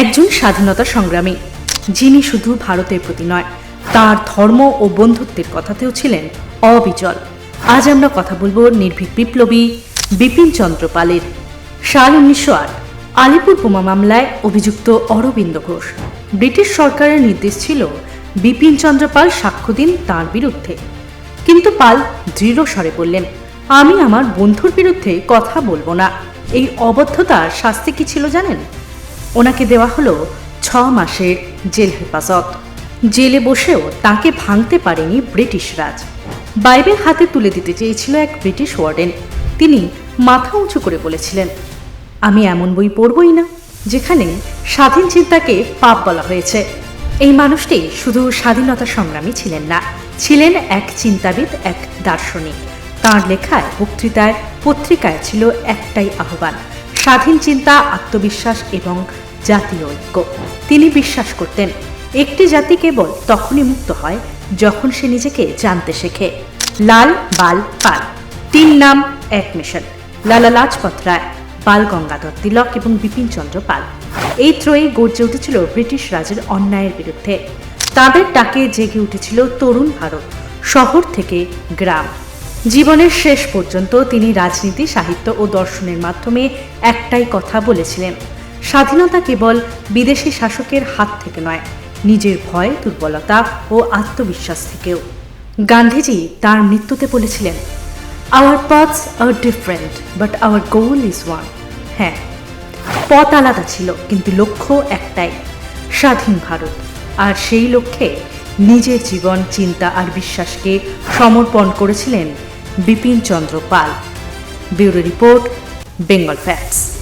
একজন স্বাধীনতা সংগ্রামী, যিনি শুধু ভারতের প্রতি নয়, তার ধর্ম ও বন্ধুত্বের কথাতেও ছিলেন অবিচল। আজ আমরা কথা বলব নির্ভীক বিপ্লবী বিপিন চন্দ্র পালের। সাল উনিশশো আট, আলিপুর বোমা মামলায় অভিযুক্ত অরবিন্দ ঘোষ। ব্রিটিশ সরকারের নির্দেশ ছিল বিপিন চন্দ্র পাল সাক্ষ্য দিন তাঁর বিরুদ্ধে। কিন্তু পাল দৃঢ় স্বরে বললেন, আমি আমার বন্ধুর বিরুদ্ধে কথা বলব না। এই অবদ্ধতার শাস্তি কি ছিল জানেন? ওনাকে দেওয়া হলো ছ মাসের জেল হেফাজত। জেলে বসেও তাকে ভাঙতে পারেনি ব্রিটিশ রাজ। বাইবেল হাতে তুলে দিতে চেয়েছিল এক ব্রিটিশ ওয়ার্ডেন। তিনি মাথা উঁচু করে বলেছিলেন, আমি এমন বই পড়বই না, যেখানে স্বাধীন চিন্তাকে পাপ বলা হয়েছে। এই মানুষটি শুধু স্বাধীনতা সংগ্রামী ছিলেন না, ছিলেন এক চিন্তাবিদ, এক দার্শনিক। তাঁর লেখায় বক্তৃতায়, পত্রিকায় ছিল একটাই আহ্বান স্বাধীন চিন্তা, আত্মবিশ্বাস এবং জাতীয় ঐক্য। তিনি বিশ্বাস করতেন, একটি জাতি কেবল তখনই মুক্ত হয় যখন সে নিজেকে জানতে শেখে। লাল বাল পাল। তিন নাম, এক মিশন। লালা লাজপত রায়, বাল গঙ্গাধর তিলক এবং বিপিন চন্দ্র পাল। এই ত্রয়ী গর্জে উঠেছিল ব্রিটিশ রাজের অন্যায়ের বিরুদ্ধে। তাদের ডাকে জেগে উঠেছিল তরুণ ভারত, শহর থেকে গ্রাম। জীবনের শেষ পর্যন্ত তিনি রাজনীতি, সাহিত্য ও দর্শনের মাধ্যমে একটাই কথা বলেছিলেন। স্বাধীনতা কেবল বিদেশি শাসকের হাত থেকে নয়, নিজের ভয়, দুর্বলতা ও আত্মবিশ্বাস থেকেও। গান্ধীজি তার মৃত্যুতে বলেছিলেন our paths are different but our goal is one হ্যাঁ পথ আলাদা ছিল, কিন্তু লক্ষ্য একটাই, স্বাধীন ভারত। আর সেই লক্ষ্যে নিজের জীবন, চিন্তা আর বিশ্বাসকে সমর্পণ করেছিলেন Bipin Chandra Pal. Bureau report Bengal facts.